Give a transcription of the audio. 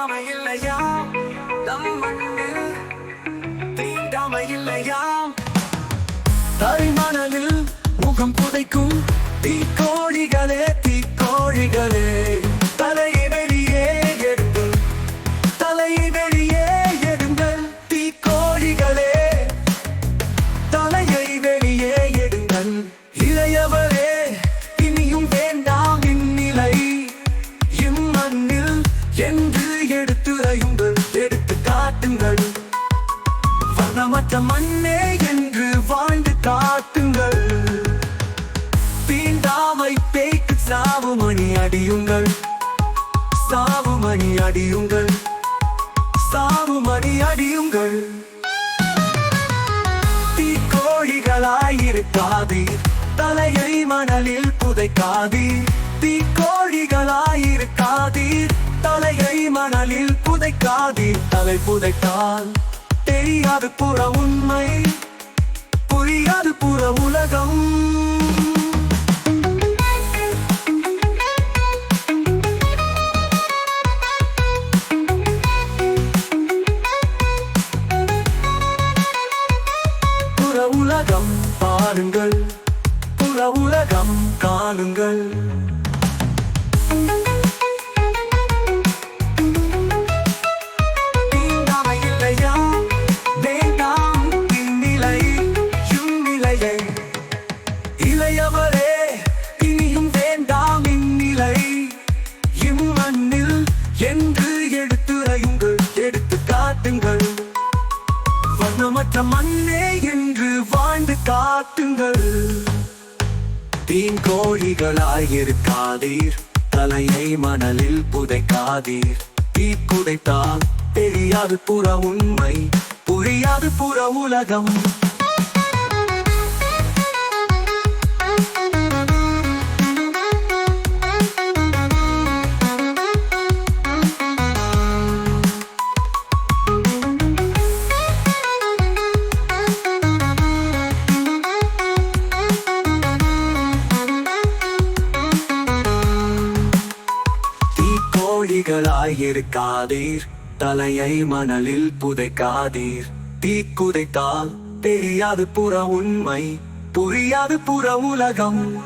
தீண்டாமை இல்லையா நம் மண்ணில் தீண்டாமை இல்லையா தரிமணலில் முகம் புதைக்கும் தீக்கோழிகளே தீக்கோழிகளே. தலையை வெளியே எடுங்கள். தலையை வெளியே எடுங்கள் தீக்கோழிகளே. தலையை வெளியே எடுங்கள். இளையவரே இனியும் வேண்டாம் இந்நிலை. இம்மண்ணில் என்று எடுத்து ஐயுங்கள் எடுத்து காட்டுங்கள். வண்ணமற்ற மண்ணே என்று வாழ்ந்து காட்டுங்கள். தீண்டாமை பேய்க்கு சாவு மணி அடியுங்கள். சாவு மணி அடியுங்கள். சாவு மணி அடியுங்கள். தீக்கோழிகளாயிருக்காதீர். தலையை மணலில் புதைக்காதீர். தீக்கோழிகளாயிருக்காதீர். தலையை மணலில் புதைக்காதீர் தலை புதைத்தால் தெரியாது புற உண்மை. புரியாது புற உலகம். புற உலகம் பாருங்கள். புற உலகம் காணுங்கள். வண்ணமற்ற மண்ணே என்று வாழ்ந்து காட்டுங்கள் தீங்கோழிகளாயிருக்காதீர் தலையை மணலில் புதைக்காதீர். தீக்குதைத்தால் தெரியாது புற உண்மை புரியாது புற உலகம். தீக்கோழிகளாயிருக்காதீர் தலையை மணலில் புதைக்காதீர். தீக்குதைத்தால் தெரியாது புற உண்மை புரியாது புற உலகம்.